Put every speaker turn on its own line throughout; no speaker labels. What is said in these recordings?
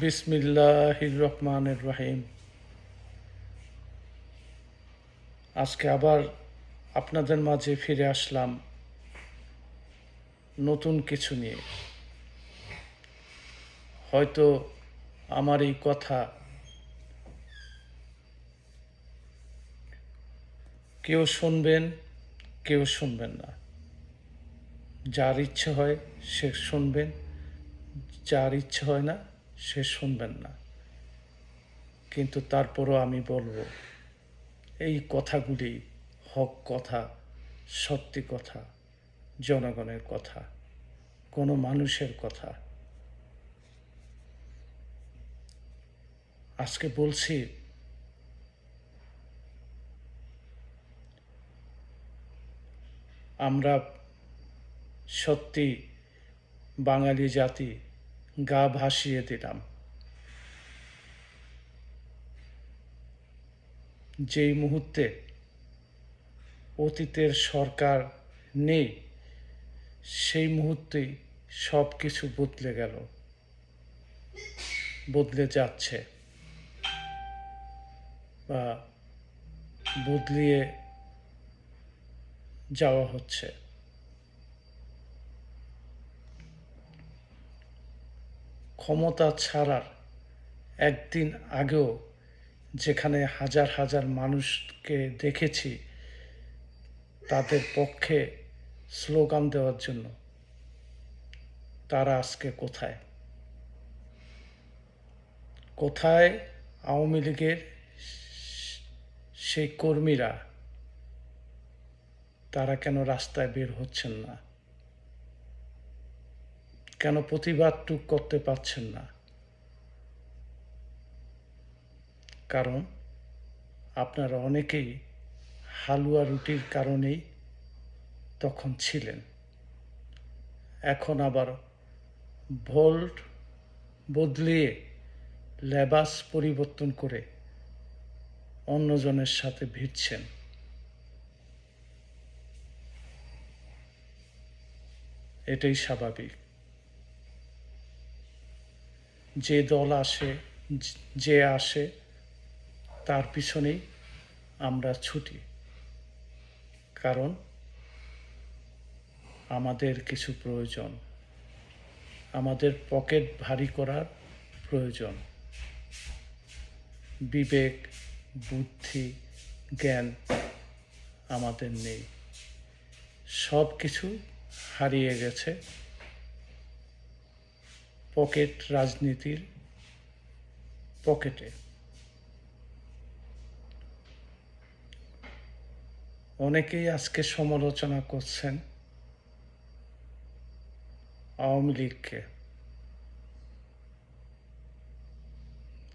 বিসমিল্লাহির রহমানের রহিম। আজকে আবার আপনাদের মাঝে ফিরে আসলাম নতুন কিছু নিয়ে। হয়তো আমার এই কথা কেউ শুনবেন কেউ শুনবেন না। যার ইচ্ছে হয় সে শুনবেন, যার ইচ্ছে হয় না সে শুনবেন না। কিন্তু তারপরও আমি বলব, এই কথাগুলি হক কথা, সত্যি কথা, জনগণের কথা, কোনো মানুষের কথা। আজকে বলছি, আমরা সত্যি বাঙালি জাতি গা ভাসিয়ে দিলাম। যেই মুহূর্তে অতীতের সরকার নেই, সেই মুহূর্তেই সব কিছু বদলে গেল। বদলে যাচ্ছে বা বদলিয়ে যাওয়া হচ্ছে। ক্ষমতা ছাড়ার একদিন আগেও যেখানে হাজার হাজার মানুষকে দেখেছি, তাদের পক্ষে স্লোগান দেওয়ার জন্য। তারা আজকে কোথায়? কোথায় আওয়ামী লীগের সেই কর্মীরা? তারা কেন রাস্তায় বের হচ্ছেন না? কেন প্রতিবাদটুক করতে পারছেন না? কারণ আপনারা অনেকেই হালুয়া রুটির কারণেই তখন ছিলেন। এখন আবার ভোল্ট বদলিয়ে লেবাস পরিবর্তন করে অন্যজনের সাথে ভিড়ছেন। এটাই স্বাভাবিক। যে দল আসে, যে আসে, তার পিছনেই আমরা ছুটি। কারণ আমাদের কিছু প্রয়োজন। আমাদের পকেট ভারী করার প্রয়োজন। বিবেক, বুদ্ধি, জ্ঞান আমাদের নেই। সব কিছু হারিয়ে গেছে পকেট রাজনীতির পকেটে অনেকেই আজকে সমালোচনা করছেন আওয়ামী লীগকে।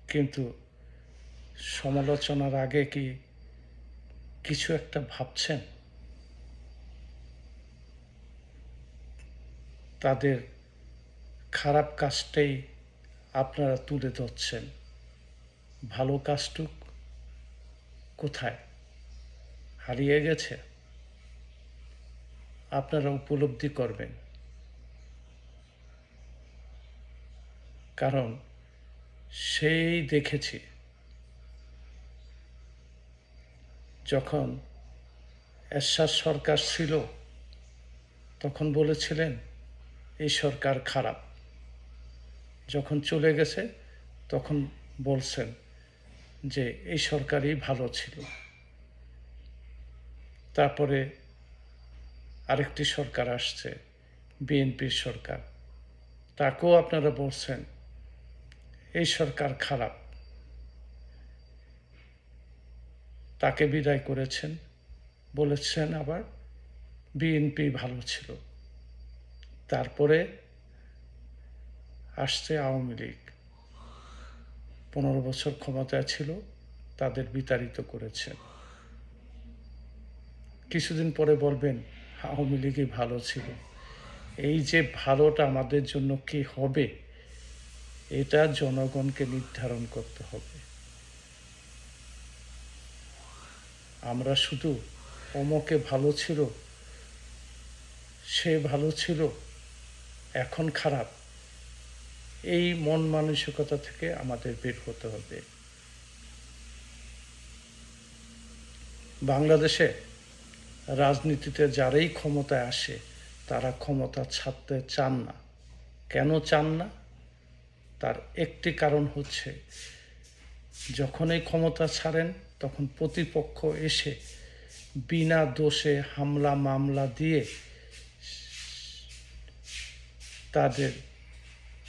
কিন্তু সমালোচনার আগে কি কিছু একটা ভাবছেন? তাদের খারাপ কাজটাই আপনারা তুলে ধরছেন। ভালো কাজটুক কোথায়? হারিয়ে গেছে? আপনারা উপলব্ধি করবেন। কারণ সেই দেখেছি। যখন এরশাদ সরকার ছিল, তখন বলেছিলেন, এই সরকার খারাপ। যখন চলে গেছে, তখন বলছেন যে, এই সরকারই ভালো ছিল। তারপরে আরেকটি সরকার আসছে, বিএনপির সরকার। তাকেও আপনারা বলছেন, এই সরকার খারাপ। তাকে বিদায় করেছেন, বলেছেন আবার, বিএনপি ভালো ছিল। তারপরে আসছে আওয়ামী লীগ। পনেরো বছর ক্ষমতায় ছিল, তাদের বিতাড়িত করেছেন কিছুদিন পরে বলবেন, আওয়ামী লীগই ভালো ছিল। এই যে ভালোটা আমাদের জন্য কি হবে, এটা জনগণকে নির্ধারণ করতে হবে। আমরা শুধু অমকে ভালো ছিল, সে ভালো ছিল, এখন খারাপ। এই মন মানসিকতা থেকে আমাদের বের হতে হবে। বাংলাদেশে রাজনীতিতে যারাই ক্ষমতায় আসে, তারা ক্ষমতা ছাড়তে চান না। কেন চান না? তার একটি কারণ হচ্ছে, যখনই ক্ষমতা ছাড়েন, তখন প্রতিপক্ষ এসে বিনা দোষে হামলা মামলা দিয়ে তাদের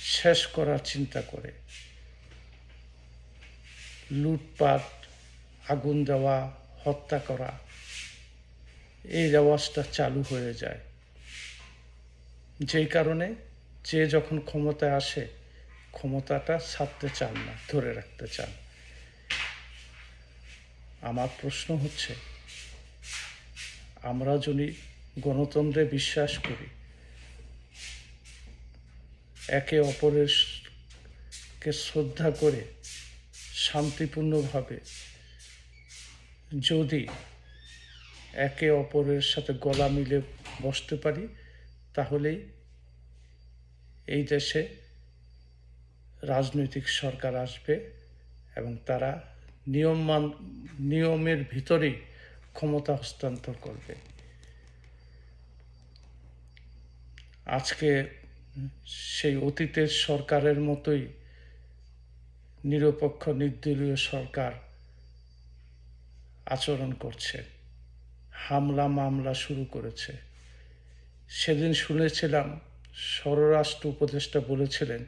শেষ করার চিন্তা করে। লুটপাট, আগুন দেওয়া, হত্যা করা, এই রেওয়াজটা চালু হয়ে যায়। যেই কারণে যে যখন ক্ষমতায় আসে, ক্ষমতাটা ছাড়তে চান না, ধরে রাখতে চান। আমার প্রশ্ন হচ্ছে, আমরা যদি গণতন্ত্রে বিশ্বাস করি একে অপরের কে শ্রদ্ধা করে শান্তিপূর্ণভাবে যদি একে অপরের সাথে গলা মিলে বসতে পারি, তাহলেই এই দেশে রাজনৈতিক সরকার আসবে এবং তারা নিয়ম মান নিয়মের ভিতরেই ক্ষমতা হস্তান্তর করবে। আজকে সেই অতীতের সরকারের মতোই নিরপেক্ষ, নির্দলীয় সরকার আচরণ করছে। হামলা, মামলা শুরু করেছে। সেদিন শুনেছিলাম স্বরাষ্ট্র উপদেষ্টা বলেছিলেন,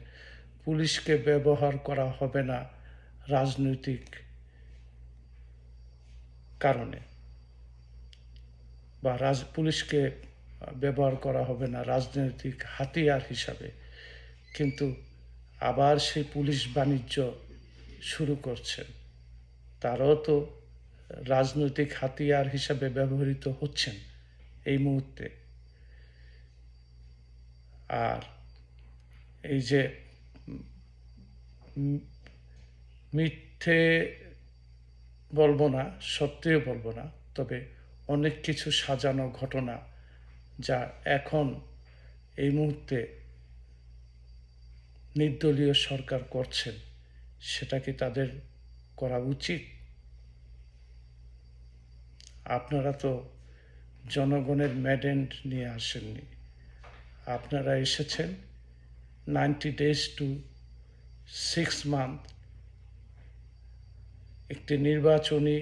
পুলিশকে ব্যবহার করা হবে না রাজনৈতিক কারণে বা রাজ, পুলিশকে ব্যবহার করা হবে না রাজনৈতিক হাতিয়ার হিসাবে। কিন্তু আবার সেই পুলিশ বাণিজ্য শুরু করছেন। তারাও তো রাজনৈতিক হাতিয়ার হিসাবে ব্যবহৃত হচ্ছেন এই মুহূর্তে। আর এই যে মিথ্যে বলব না, সত্যিও বলব না, তবে অনেক কিছু সাজানো ঘটনা যা এখন এই মুহূর্তে নির্দলীয় সরকার করছেন, সেটা কি তাদের করা উচিত? আপনারা তো জনগণের ম্যাডেন্ট নিয়ে আসেননি। আপনারা এসেছেন ninety days to six month একটি নির্বাচনী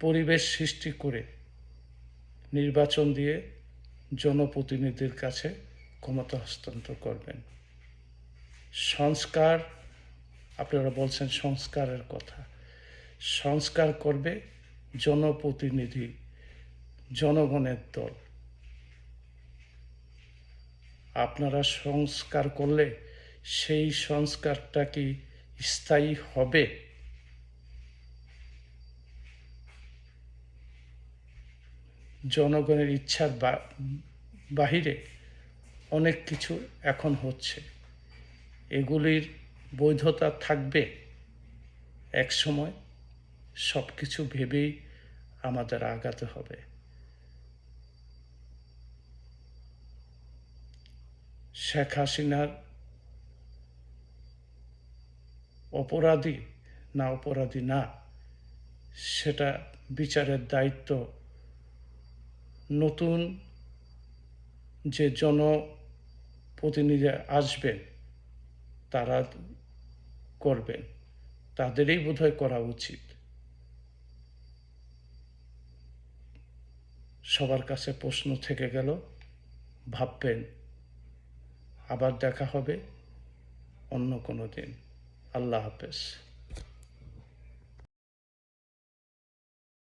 পরিবেশ সৃষ্টি করে নির্বাচন দিয়ে জনপ্রতিনিধির কাছে ক্ষমতা হস্তান্তর করবেন। সংস্কার, আপনারা বলছেন সংস্কারের কথা। সংস্কার করবে জনপ্রতিনিধি, জনগণের দল। আপনারা সংস্কার করলে সেই সংস্কারটা কি স্থায়ী হবে? জনগণের ইচ্ছার বাহিরে অনেক কিছু এখন হচ্ছে। এগুলির বৈধতা থাকবে এক সময় সব কিছু ভেবেই আমাদের আগাতে হবে। শেখ হাসিনার অপরাধী না অপরাধী না, সেটা বিচারের দায়িত্ব নতুন যে জনপ্রতিনিধি আসবেন, তারা করবেন। তাদেরই বোধহয় করা উচিত। সবার কাছে প্রশ্ন থেকে গেল, ভাববেন, আবার দেখা হবে অন্য কোনো দিন। আল্লাহ হাফেজ।